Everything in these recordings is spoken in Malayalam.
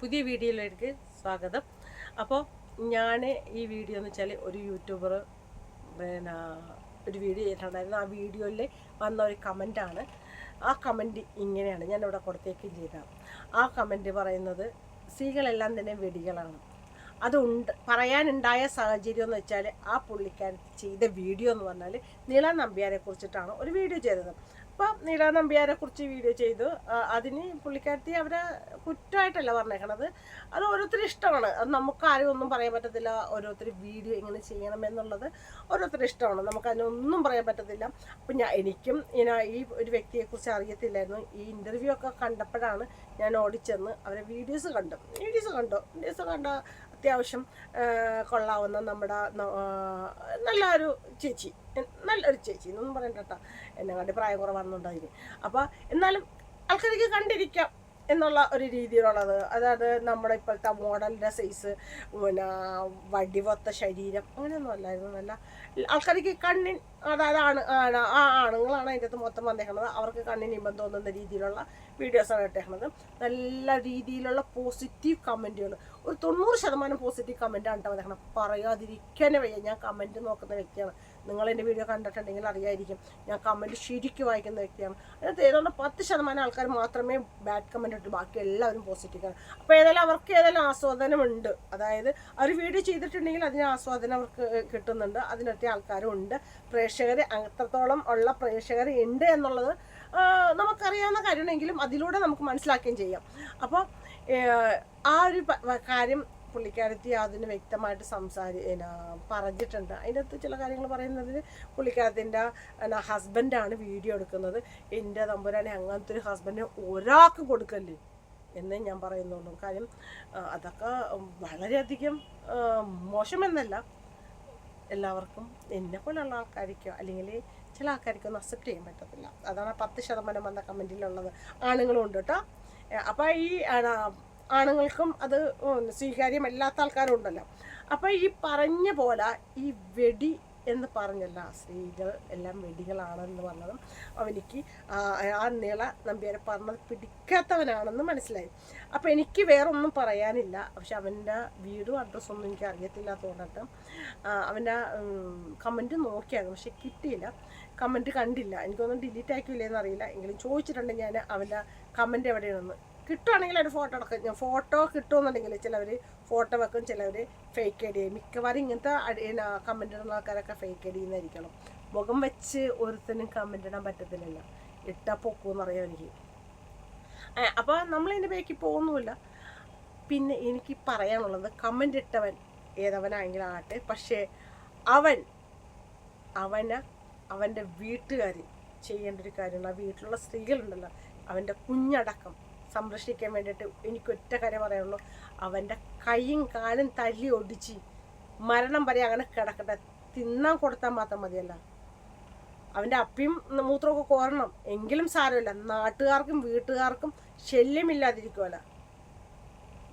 പുതിയ വീഡിയോയിലേക്ക് സ്വാഗതം. അപ്പോൾ ഞാൻ ഈ വീഡിയോ എന്ന് വെച്ചാൽ ഒരു യൂട്യൂബർ പിന്നെ ഒരു വീഡിയോ ചെയ്തിട്ടുണ്ടായിരുന്നു. ആ വീഡിയോയിൽ വന്ന ഒരു കമന്റാണ് ആ കമന്റ് ഇങ്ങനെയാണ്. ഞാൻ ഇവിടെ കൊടുത്തേക്കും ചെയ്താൽ ആ കമന്റ് പറയുന്നത് സ്ത്രീകളെല്ലാം തന്നെ വെടികളാണ്. അതുണ്ട് പറയാനുണ്ടായ സാഹചര്യം എന്ന് വെച്ചാൽ ആ പുള്ളിക്കാൻ ചെയ്ത വീഡിയോ എന്ന് പറഞ്ഞാൽ നീള നമ്പ്യാരെ കുറിച്ചിട്ടാണ് ഒരു വീഡിയോ ചെയ്തത്. അപ്പം നീല നമ്പ്യാരെ കുറിച്ച് വീഡിയോ ചെയ്തു. അതിന് പുള്ളിക്കാരത്തി അവരെ കുറ്റമായിട്ടല്ല പറഞ്ഞേക്കണത്. അത് ഓരോരുത്തർ ഇഷ്ടമാണ്. അത് നമുക്ക് ആരും ഒന്നും പറയാൻ പറ്റത്തില്ല. ഓരോരുത്തർ വീഡിയോ എങ്ങനെ ചെയ്യണം എന്നുള്ളത് ഓരോരുത്തർ ഇഷ്ടമാണ്. നമുക്ക് അതിനൊന്നും പറയാൻ പറ്റത്തില്ല. അപ്പം ഞാൻ എനിക്കും ഇങ്ങനെ ഈ ഒരു വ്യക്തിയെക്കുറിച്ച് അറിയത്തില്ലായിരുന്നു. ഈ ഇന്റർവ്യൂ ഒക്കെ കണ്ടപ്പോഴാണ് ഞാൻ ഓടിച്ചെന്ന് അവരെ വീഡിയോസ് കണ്ടു. വീഡിയോസ് കണ്ടു. വീഡിയോസ് കണ്ട അത്യാവശ്യം കൊള്ളാവുന്ന നമ്മുടെ നല്ലൊരു ചേച്ചി. നല്ലൊരു ചേച്ചി എന്നൊന്നും പറയണ്ട കേട്ടോ. എന്നെ കണ്ടി പ്രായം കുറവാണെന്നുണ്ട് അതിന് അപ്പോൾ എന്നാലും ആൾക്കാർക്ക് കണ്ടിരിക്കാം എന്നുള്ള ഒരു രീതിയിലുള്ളത്. അതായത് നമ്മുടെ ഇപ്പോഴത്തെ മോഡലിന്റെ സൈസ് പിന്നെ വടിവൊത്ത ശരീരം അങ്ങനെയൊന്നും അല്ലായിരുന്നു. നല്ല ആൾക്കാർക്ക് കണ്ണിൻ അതായത് ആണ് ആണ് ആ ആണുങ്ങളാണ് അതിന്റെ അകത്ത് മൊത്തം വന്നേക്കണത്. അവർക്ക് കണ്ണിന് ഇമ്പം തോന്നുന്ന രീതിയിലുള്ള വീഡിയോസാണ് ഇട്ടേക്കണത്. നല്ല രീതിയിലുള്ള പോസിറ്റീവ് കമന്റുകൾ ഒരു തൊണ്ണൂറ് ശതമാനം പോസിറ്റീവ് കമന്റാണ് കേട്ടോ വന്നേക്കണം പറയാതിരിക്കാനേ വയ്യ. ഞാൻ കമന്റ് നോക്കുന്ന വ്യക്തിയാണ്. നിങ്ങൾ എന്റെ വീഡിയോ കണ്ടിട്ടുണ്ടെങ്കിൽ അറിയായിരിക്കും. ഞാൻ കമന്റ് ശരിക്കും വായിക്കുന്ന വ്യക്തിയാണ്. അതിനകത്ത് ഏതാണ്ട് പത്ത് ശതമാനം ആൾക്കാർ മാത്രമേ ബാഡ് കമന്റ് ഇട്ടു. ബാക്കി എല്ലാവരും പോസിറ്റീവ് ആണ്. അപ്പോൾ ഏതായാലും അവർക്ക് ഏതായാലും ആസ്വാദനമുണ്ട്. അതായത് അവർ വീഡിയോ ചെയ്തിട്ടുണ്ടെങ്കിൽ അതിന് ആസ്വാദനം അവർക്ക് കിട്ടുന്നുണ്ട്. അതിനൊക്കെ ആൾക്കാരും ഉണ്ട് പ്രേക്ഷകർ അത്രത്തോളം ഉള്ള പ്രേക്ഷകർ ഉണ്ട് എന്നുള്ളത് നമുക്കറിയാവുന്ന കാര്യമാണെങ്കിലും അതിലൂടെ നമുക്ക് മനസ്സിലാക്കുകയും ചെയ്യാം. അപ്പോൾ ആ ഒരു കാര്യം പുള്ളിക്കാരത്തി അതിന് വ്യക്തമായിട്ട് സംസാരി പറഞ്ഞിട്ടുണ്ട്. അതിന്റെ അകത്ത് ചില കാര്യങ്ങൾ പറയുന്നതിൽ പുള്ളിക്കാരത്തിന്റെ ഹസ്ബൻഡാണ് വീഡിയോ എടുക്കുന്നത്. എന്റെ തമ്പുരാനെ അങ്ങനത്തെ ഒരു ഹസ്ബൻഡിന് ഒരാൾക്ക് കൊടുക്കല്ലേ? എന്നേ ഞാൻ പറയുന്നുള്ളൂ. കാര്യം അതൊക്കെ വളരെയധികം മോശമെന്നല്ല. എല്ലാവർക്കും എന്നെ പോലുള്ള ആൾക്കാർക്കോ അല്ലെങ്കിൽ ചില ആൾക്കാർക്കൊന്നും അക്സെപ്റ്റ് ചെയ്യാൻ പറ്റത്തില്ല. അതാണ് പത്ത് ശതമാനം വന്ന കമന്റിലുള്ളത് ആണുങ്ങളും ഉണ്ട് കേട്ടോ അപ്പോൾ ഈ ആണുങ്ങൾക്കും അത് സ്വീകാര്യമല്ലാത്ത ആൾക്കാരും ഉണ്ടല്ലോ. അപ്പോൾ ഈ പറഞ്ഞ പോലെ ഈ വെടി എന്ന് പറഞ്ഞല്ല സ്ത്രീകൾ എല്ലാം വെടികളാണെന്ന് പറഞ്ഞതും അവനിക്ക് ആ നീള നമ്പ്യാരെ പറഞ്ഞത് പിടിക്കാത്തവനാണെന്ന് മനസ്സിലായി. അപ്പോൾ എനിക്ക് വേറൊന്നും പറയാനില്ല. പക്ഷെ അവന്റെ വീടും അഡ്രസ്സൊന്നും എനിക്ക് അറിയത്തില്ലാത്തതുകൊണ്ടിട്ട് അവന്റെ കമന്റ് നോക്കിയായിരുന്നു. പക്ഷെ കിട്ടിയില്ല. കമന്റ് കണ്ടില്ല. എനിക്കൊന്നും ഡിലീറ്റ് ആക്കിയില്ലെന്ന് അറിയില്ല. എങ്കിലും ചോദിച്ചിട്ടുണ്ട് ഞാൻ അവന്റെ കമന്റ് എവിടെയാണെന്ന്. കിട്ടുവാണെങ്കിൽ ഒരു ഫോട്ടോ എടുക്കും. ഞാൻ ഫോട്ടോ കിട്ടുമെന്നുണ്ടെങ്കിൽ ചിലവർ ഫോട്ടോ വെക്കും ചിലവർ ഫേക്ക് ഐ ഡി മിക്കവാറും ഇങ്ങനത്തെ കമന്റ് ഇടുന്ന ആൾക്കാരൊക്കെ ഫേക്ക് ഐ ഡി മുഖം വെച്ച് ഒരുത്തനും കമന്റ് ഇടാൻ പറ്റത്തില്ലല്ലോ. ഇട്ടാൽ പൊക്കൂന്നറിയാം എനിക്ക്. അപ്പോൾ നമ്മളതിന്റെ ബേക്കിൽ പോകുന്നുമില്ല. പിന്നെ എനിക്ക് പറയാനുള്ളത് കമന്റ് ഇട്ടവൻ ഏതവനാണെങ്കിലാകട്ടെ പക്ഷേ അവൻ അവന് അവന്റെ വീട്ടുകാർ ചെയ്യേണ്ട ഒരു കാര്യമാണ് ആ വീട്ടിലുള്ള സ്ത്രീകളുണ്ടല്ലോ അവന്റെ കുഞ്ഞടക്കം. സംരക്ഷിക്കാൻ വേണ്ടിയിട്ട് എനിക്ക് ഒറ്റ കാര്യം പറയുള്ളൂ അവന്റെ കൈയും കാലും തല്ലി ഒടിച്ച് മരണം വരെ അങ്ങനെ കിടക്കട്ടെ. തിന്നാൻ കൊടുത്താൽ മാത്രം മതിയല്ല. അവന്റെ അപ്പിയും മൂത്രമൊക്കെ കോരണം. എങ്കിലും സാരമില്ല. നാട്ടുകാർക്കും വീട്ടുകാർക്കും ശല്യമില്ലാതിരിക്കുമല്ല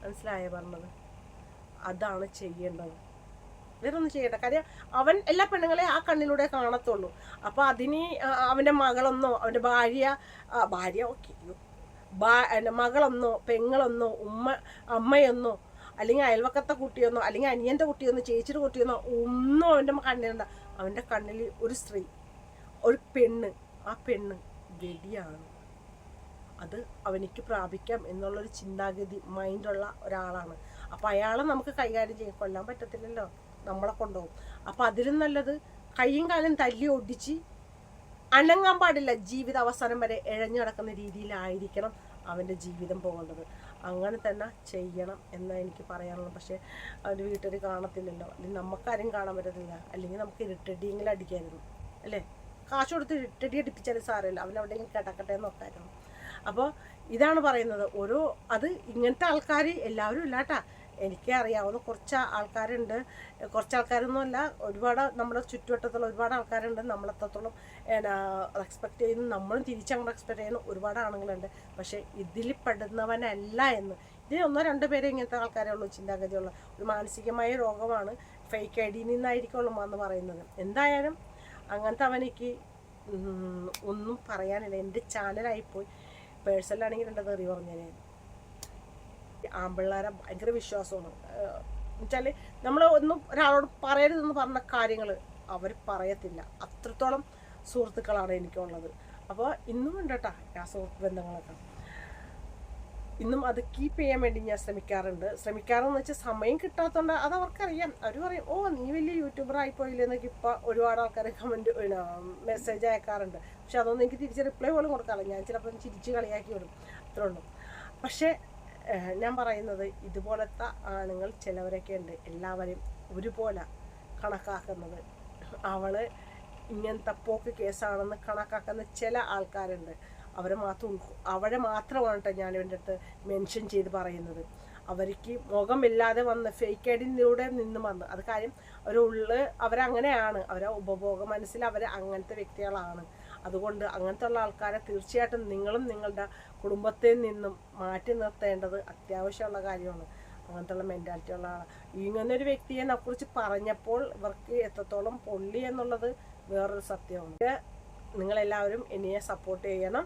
മനസ്സിലായ പറഞ്ഞത്? അതാണ് ചെയ്യേണ്ടത്. വേറെ ഒന്നും ചെയ്യട്ടെ കാര്യം അവൻ എല്ലാ പെണ്ണുങ്ങളെ ആ കണ്ണിലൂടെ കാണത്തുള്ളൂ. അപ്പോൾ അതിനി അവന്റെ മകളൊന്നോ അവന്റെ ഭാര്യ ഭാര്യ ഓക്കെ ബാ മകളെന്നോ പെങ്ങളൊന്നോ ഉമ്മ അമ്മയൊന്നോ അല്ലെങ്കിൽ അയൽവക്കത്തെ കുട്ടിയൊന്നോ അല്ലെങ്കിൽ അനിയന്റെ കുട്ടിയൊന്നോ ചേച്ചിയുടെ കുട്ടിയൊന്നോ ഒന്നും അവന്റെ കണ്ണിലുണ്ട. അവന്റെ കണ്ണിൽ ഒരു സ്ത്രീ ഒരു പെണ്ണ്. ആ പെണ്ണ് വെടിയാണ് അത് അവനിക്ക് പ്രാപിക്കാം എന്നുള്ളൊരു ചിന്താഗതി മൈൻഡുള്ള ഒരാളാണ്. അപ്പോൾ അയാളെ നമുക്ക് കൈകാര്യം ചെയ്യാൻ കൊല്ലാൻ പറ്റത്തില്ലല്ലോ. നമ്മളെ കൊണ്ടുപോകും. അപ്പോൾ അതിലും നല്ലത് കൈയും കാലം തല്ലി ഒടിച്ച് അനങ്ങാൻ പാടില്ല. ജീവിത അവസാനം വരെ ഇഴഞ്ഞു നടക്കുന്ന രീതിയിലായിരിക്കണം അവന്റെ ജീവിതം പോകേണ്ടത്. അങ്ങനെ തന്നെ ചെയ്യണം എന്നാണ് എനിക്ക് പറയാനുള്ളത്. പക്ഷേ അവർ വീട്ടിൽ കാണത്തില്ലല്ലോ. അല്ലെങ്കിൽ നമുക്കാരും കാണാൻ പറ്റത്തില്ല. അല്ലെങ്കിൽ നമുക്ക് ഇരുട്ടടിയെങ്കിലും അടിക്കായിരുന്നു. അല്ലേ? കാശ് കൊടുത്ത് ഇരുട്ടടി അടിപ്പിച്ചാലും സാരമില്ല. അവൻ കിടക്കട്ടെ എന്ന് അപ്പോൾ ഇതാണ് പറയുന്നത്. ഓരോ അത് ഇങ്ങനത്തെ ആൾക്കാർ എല്ലാവരും ഇല്ലാട്ടാ. എനിക്ക് അറിയാവുന്ന കുറച്ച് ആൾക്കാരുണ്ട്. കുറച്ച് ആൾക്കാരൊന്നുമല്ല. ഒരുപാട് നമ്മുടെ ചുറ്റുവട്ടത്തുള്ള ഒരുപാട് ആൾക്കാരുണ്ട്. നമ്മളെത്രത്തോളം എന്നാ എക്സ്പെക്ട് ചെയ്യുന്നു. നമ്മളും തിരിച്ചങ്ങോട്ട് എക്സ്പെക്ട് ചെയ്യുന്ന ഒരുപാട് ആണുങ്ങളുണ്ട്. പക്ഷേ ഇതിൽ പെടുന്നവനല്ല എന്ന്. ഇതിൽ ഒന്നോ രണ്ടോ പേരെ ഇങ്ങനത്തെ ആൾക്കാരേ ഉള്ളൂ ചിന്താഗതിയുള്ള. ഒരു മാനസികമായ രോഗമാണ് ഫേക്ക് ഐ ഡിയിൽ നിന്നായിരിക്കുള്ളൂ എന്ന് പറയുന്നത്. എന്തായാലും അങ്ങനത്തെ അവനിക്ക് ഒന്നും പറയാനില്ല. എന്റെ ചാനലായിപ്പോയി. പേഴ്സണലാണെങ്കിൽ എന്റെ തെറി പറഞ്ഞേനെ ആമ്പിള്ളേരെ ഭയങ്കര വിശ്വാസമാണ്. എന്നുവെച്ചാൽ നമ്മൾ ഒന്നും ഒരാളോട് പറയരുതെന്ന് പറഞ്ഞ കാര്യങ്ങൾ അവർ പറയത്തില്ല. അത്രത്തോളം സുഹൃത്തുക്കളാണ് എനിക്കുള്ളത്. അപ്പോൾ ഇന്നും ഉണ്ട് കേട്ടോ ആ സുഹൃത്ത് ബന്ധങ്ങളൊക്കെ. ഇന്നും അത് കീപ്പ് ചെയ്യാൻ വേണ്ടി ഞാൻ ശ്രമിക്കാറുണ്ട്. ശ്രമിക്കാറെന്ന് വെച്ചാൽ സമയം കിട്ടാത്തതുകൊണ്ട് അത് അവർക്കറിയാം. അവർ പറയും ഓ നീ വലിയ യൂട്യൂബർ ആയിപ്പോയില്ലെന്നൊക്കെ ഇപ്പോൾ ഒരുപാട് ആൾക്കാർ കമന്റ് മെസ്സേജ് അയക്കാറുണ്ട്. പക്ഷെ അതൊന്നും എനിക്ക് തിരിച്ച് റിപ്ലൈ പോലും കൊടുക്കാറില്ല. ഞാൻ ചിലപ്പോൾ ചിരിച്ച് കളിയാക്കി വിടും. അത്രേ ഉള്ളൂ. പക്ഷേ ഞാൻ പറയുന്നത് ഇതുപോലത്തെ ആണുങ്ങൾ ചിലവരൊക്കെ ഉണ്ട്. എല്ലാവരെയും ഒരുപോലെ കണക്കാക്കുന്നത്. അവൾ ഇങ്ങനത്തെ പോക്ക് കേസാണെന്ന് കണക്കാക്കുന്ന ചില ആൾക്കാരുണ്ട്. അവരെ മാത്രം അവരെ മാത്രമാണ് കേട്ടോ ഞാൻ ഇവന്റെ അടുത്ത് മെൻഷൻ ചെയ്ത് പറയുന്നത്. അവർക്ക് മുഖമില്ലാതെ വന്ന് ഫേക്ക് ഐഡിയിലൂടെ നിന്ന് വന്ന്. അത് കാര്യം അവരുള്ളിൽ അവരങ്ങനെയാണ്. അവരെ ഉപഭോഗ മനസ്സിൽ അവർ അങ്ങനത്തെ വ്യക്തികളാണ്. അതുകൊണ്ട് അങ്ങനത്തെ ഉള്ള ആൾക്കാരെ തീർച്ചയായിട്ടും നിങ്ങളും നിങ്ങളുടെ കുടുംബത്തിൽ നിന്നും മാറ്റി നിർത്തേണ്ടത് അത്യാവശ്യമുള്ള കാര്യമാണ്. അങ്ങനത്തെ ഉള്ള മെന്റാലിറ്റി ഉള്ള ആളാണ് ഇങ്ങനെ ഒരു വ്യക്തിയെ കുറിച്ച് പറഞ്ഞപ്പോൾ ഇവർക്ക് എത്രത്തോളം പൊള്ളി എന്നുള്ളത് വേറൊരു സത്യമാണ് നിങ്ങളെല്ലാവരും എന്നെ സപ്പോർട്ട് ചെയ്യണം.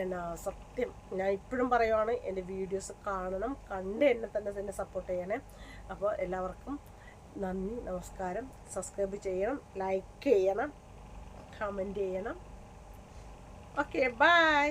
എന്നാ സത്യം. ഞാൻ ഇപ്പോഴും പറയുവാണ് എന്റെ വീഡിയോസ് കാണണം. കണ്ട് എന്നെ തന്നെ തന്നെ സപ്പോർട്ട് ചെയ്യണേ. അപ്പോൾ എല്ലാവർക്കും നന്ദി നമസ്കാരം. സബ്സ്ക്രൈബ് ചെയ്യണം ലൈക്ക് ചെയ്യണം കമന്റ് ചെയ്യണം. Okay bye